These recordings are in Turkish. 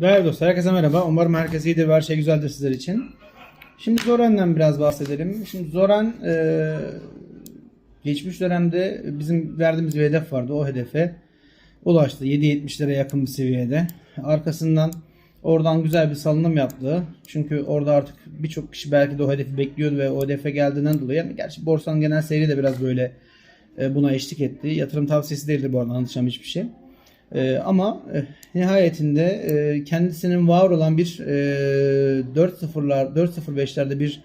Değerli dostlar, herkese merhaba. Umarım herkes iyidir ve her şey güzeldir sizler için. Şimdi Zoran'dan biraz bahsedelim. Şimdi Zoran e, geçmiş dönemde bizim verdiğimiz bir hedef vardı. O hedefe ulaştı. 7.70'lere yakın bir seviyede. Arkasından oradan güzel bir salınım yaptı. Çünkü orada artık birçok kişi belki de o hedefi bekliyordu ve o hedefe geldiğinden dolayı. Yani gerçi borsanın genel seyri de biraz böyle e, buna eşlik etti. Yatırım tavsiyesi değildir bu arada anlatacağım hiçbir şey. Ee, ama e, nihayetinde e, kendisinin var olan bir e, 4.0'lar 4.05'lerde bir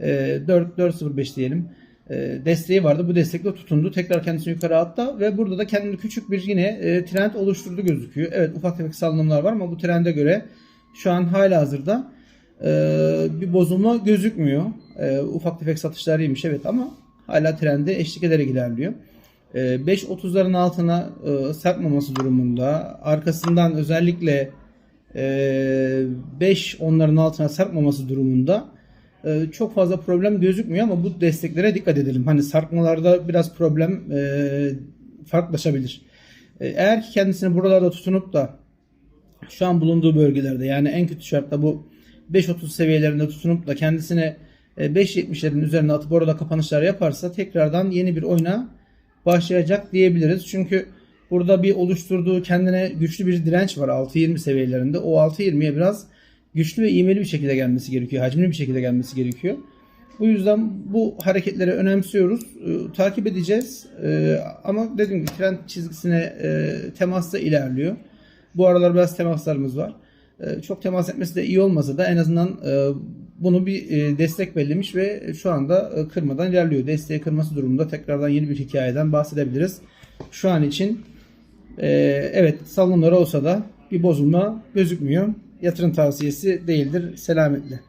e, 4 4.05 diyelim e, desteği vardı. Bu destekle tutundu. Tekrar kendisini yukarı attı ve burada da kendini küçük bir yine e, trend oluşturdu gözüküyor. Evet ufak tefek salınımlar var ama bu trende göre şu an hala hazırda e, bir bozulma gözükmüyor. E, ufak tefek satışlar iyiymiş evet ama hala trende eşlik ederek ilerliyor. E, 5.30'ların altına e, sarkmaması durumunda arkasından özellikle e, 5 onların altına sarkmaması durumunda e, çok fazla problem gözükmüyor ama bu desteklere dikkat edelim. Hani sarkmalarda biraz problem e, farklılaşabilir. E, eğer ki kendisini buralarda tutunup da şu an bulunduğu bölgelerde yani en kötü şartta bu 5.30 seviyelerinde tutunup da kendisine e, 5.70'lerin üzerine atıp orada kapanışlar yaparsa tekrardan yeni bir oyuna başlayacak diyebiliriz. Çünkü burada bir oluşturduğu kendine güçlü bir direnç var 6.20 seviyelerinde. O 6.20'ye biraz güçlü ve ivmeli bir şekilde gelmesi gerekiyor. Hacimli bir şekilde gelmesi gerekiyor. Bu yüzden bu hareketleri önemsiyoruz. Ee, takip edeceğiz. Ee, ama dediğim gibi trend çizgisine e, temasla ilerliyor. Bu aralar biraz temaslarımız var. Ee, çok temas etmesi de iyi olmasa da en azından e, bunu bir e, destek bellemiş ve şu anda e, kırmadan ilerliyor. Desteği kırması durumunda tekrardan yeni bir hikayeden bahsedebiliriz. Şu an için e, evet salınımlar olsa da bir bozulma gözükmüyor. Yatırım tavsiyesi değildir. Selametle.